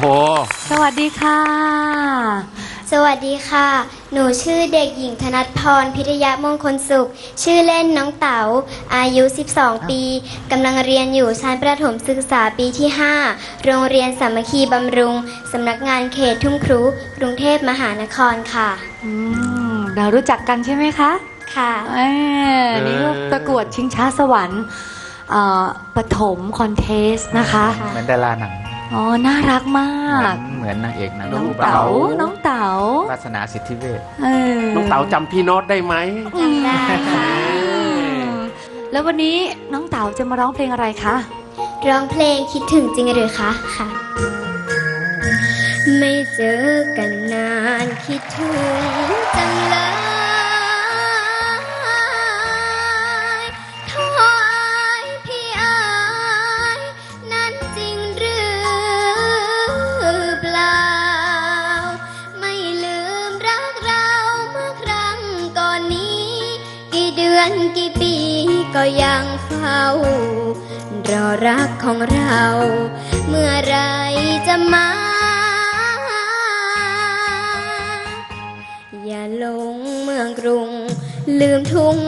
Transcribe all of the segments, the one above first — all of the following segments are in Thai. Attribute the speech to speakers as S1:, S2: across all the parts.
S1: โห
S2: สวัสดีค่ะ
S3: สวัสดีค่ะ หนูชื่อเด็กหญิงธนัทพร พิทยมงคลสุข ชื่อเล่นน้องเต๋า อายุ 12 ปี กำลังเรียนอยู่ชั้นประถมศึกษาปีที่ 5 โรงเรียนสามัคคีบำรุง สำนักงานเขตทุ่งครุกรุงเทพมหานครค่ะ
S2: อืมเรารู้จักกันใช่ไหมคะ
S3: ค่ะ
S2: เอ้ยนี่ก็ประกวดชิงช้าสวรรค์เอ่อปฐมคอนเทสนะคะ
S3: ค่ะ
S4: เหมือนดาราหนัง
S2: อ๋อ น่ารักมา
S4: เหมือกนเหมือนนางเอกหนัง
S2: น้อง
S4: รูป
S2: เต๋า
S4: เต๋า
S2: น้องเต๋า
S4: วาสนาสิทธิเวช
S2: เออ
S1: น้องเต๋าจำพี่โน้ตได้ไหม
S3: จำได้ค่ะ
S2: แล้ววันนี้น้องเต๋าจะมาร้องเพลงอะไรคะ
S3: ร้องเพลงคิดถึงจริงหรือคะค่ะ ไม่เจอกันนานคิดถึงจังเลย กี่เดือนกี่ปีก็ยังเฝ้ารอรักของเรา เมื่อไรจะมา อย่าลงเมืองกรุง ลืมทุ่ง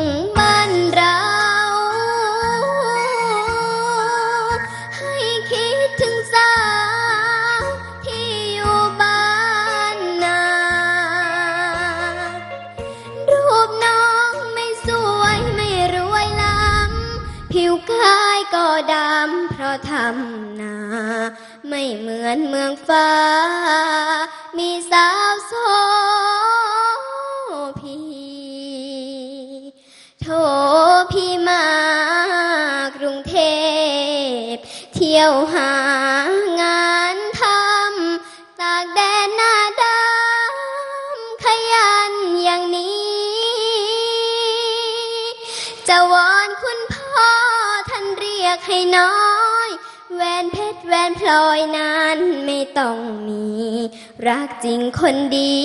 S3: ายก็ดำเพราะทำนา ไม่เหมือนเมืองฟ้า มีสาวโซพีโทพี่มากรุงเทพ เที่ยวหา ให้น้อยแหวนเพชรแหวนพลอยนั้นไม่ต้องมี รักจริงคนดี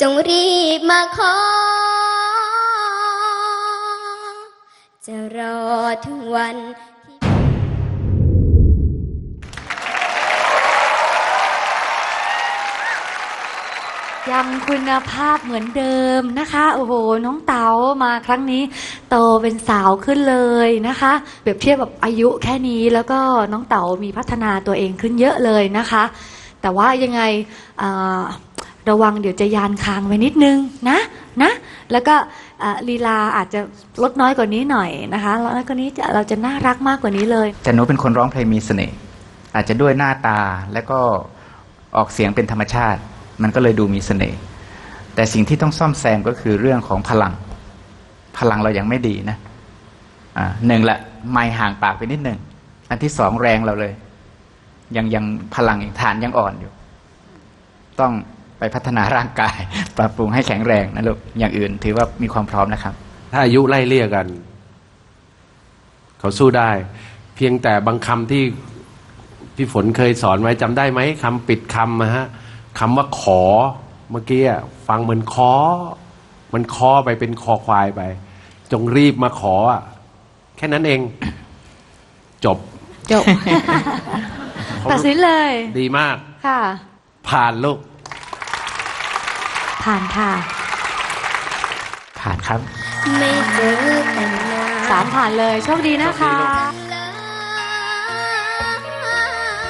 S3: จงรีบมาขอ จะรอถึงวัน
S2: ยังคุณภาพเหมือนเดิมนะคะ โอ้โห น้องเต๋ามาครั้งนี้โตเป็นสาวขึ้นเลยนะคะ เปรียบเทียบแบบอายุแค่นี้แล้วก็น้องเต๋ามีพัฒนาตัวเองขึ้นเยอะเลยนะคะ แต่ว่ายังไงระวังเดี๋ยวจะยานคางไว้นิดนึงนะนะแล้วก็ลีลาอาจจะลดน้อยกว่านี้หน่อยนะคะแล้วก็นี้เราจะน่ารักมากกว่านี้เลย
S4: แต่หนูเป็นคนร้องเพลงมีเสน่ห์อาจจะด้วยหน้าตาและก็ออกเสียงเป็นธรรมชาติ มันก็เลยดูมีเสน่ห์แต่สิ่งที่ต้องซ่อมแซมก็คือเรื่องของพลัง พลังเรายังไม่ดีนะอ่าหนึ่งละไม่ห่างปากไปนิดหนึ่งอันที่สองแรงเราเลย ยังยังพลังยังฐานยังอ่อนอยู่ ต้องไปพัฒนาร่างกาย ปรับปรุงให้แข็งแรงนะลูกอย่างอื่น ถือว่ามีความพร้อมนะครับ
S1: ถ้าอายุไล่เลี่ยกัน เขาสู้ได้ เพียงแต่บางคำที่พี่ฝนเคยสอนไว้จำได้ไหมคำปิดคำนะฮะ คำว่าขอเมื่อกี้อะฟังเหมือนคอ มันคอไปเป็นคอควายไป จงรีบมาขออะแค่นั้นเอง จบ
S2: จบตัดสินเลย
S1: ดีมาก
S2: ค่ะ
S1: ผ่านลูก
S2: ผ่านค่ะ
S4: ผ่านครับ
S3: ไม่เจอกันนาน
S2: สามผ่านเลย โชคดีนะคะ
S3: กัน